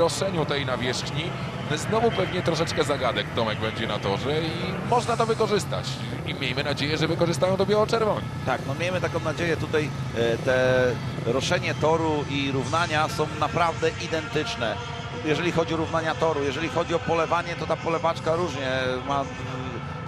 roszczeniu tej nawierzchni. Znowu pewnie troszeczkę zagadek Tomek będzie na torze i można to wykorzystać. I miejmy nadzieję, że wykorzystają to biało-czerwoni. Tak, no miejmy taką nadzieję. Tutaj e, te roszenie toru i równania są naprawdę identyczne. Jeżeli chodzi o równania toru, jeżeli chodzi o polewanie, to ta polewaczka różnie ma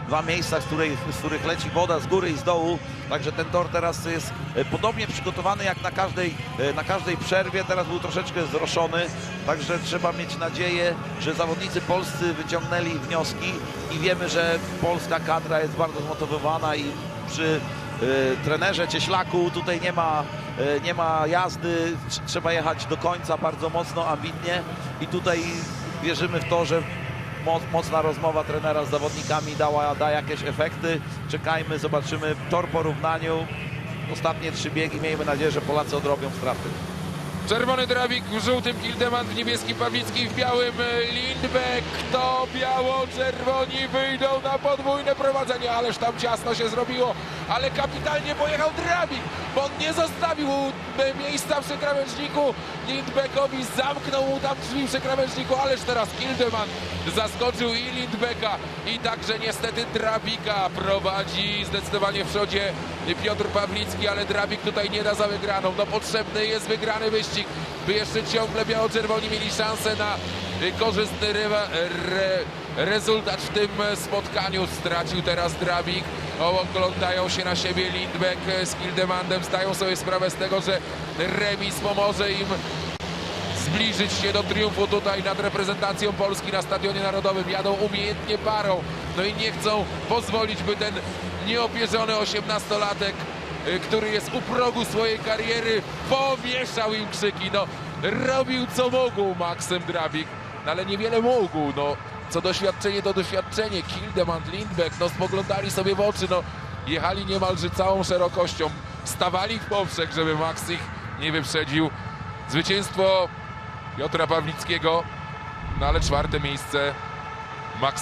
dwa miejsca, z których, z których leci woda z góry i z dołu. Także ten tor teraz jest e, podobnie przygotowany jak na każdej, e, na każdej przerwie. Teraz był troszeczkę zroszony, także trzeba mieć nadzieję, że zawodnicy polscy wyciągnęli wnioski i wiemy, że polska kadra jest bardzo zmotywowana i przy e, trenerze Cieślaku tutaj nie ma, nie ma jazdy, Trz- trzeba jechać do końca bardzo mocno, ambitnie i tutaj wierzymy w to, że mocna rozmowa trenera z zawodnikami dała, da jakieś efekty. Czekajmy, zobaczymy tor po równaniu. Ostatnie trzy biegi, miejmy nadzieję, że Polacy odrobią straty. Czerwony Drabik w żółtym, Kildeman w niebieskim, Pawlicki w białym, e, Lindbeck to biało-czerwoni wyjdą na podwójne prowadzenie, ależ tam ciasno się zrobiło, ale kapitalnie pojechał Drabik, bo on nie zostawił e, miejsca przy krawężniku. Lindbeckowi, zamknął mu tam drzwi przy krawężniku, ależ teraz Kildeman zaskoczył i Lindbecka. I także niestety Drabika prowadzi zdecydowanie w przodzie Piotr Pawlicki, ale Drabik tutaj nie da za wygraną, no potrzebny jest wygrany wyścig, by jeszcze ciągle biało-czerwoni mieli szansę na korzystny rywa, re, rezultat w tym spotkaniu. Stracił teraz Drabik, oglądają się na siebie Lindbeck z Kildemandem, zdają sobie sprawę z tego, że remis pomoże im zbliżyć się do triumfu tutaj nad reprezentacją Polski na Stadionie Narodowym. Jadą umiejętnie parą, no i nie chcą pozwolić, by ten nieopierzony osiemnastolatek, y, który jest u progu swojej kariery, pomieszał im krzyki. No, robił co mógł Maksym Drabik, no, ale niewiele mógł. No, co doświadczenie to doświadczenie. Kildeman, Lindbeck, no spoglądali sobie w oczy, no jechali niemalże całą szerokością. Stawali w poprzek, żeby Max ich nie wyprzedził. Zwycięstwo Piotra Pawlickiego, no ale czwarte miejsce Max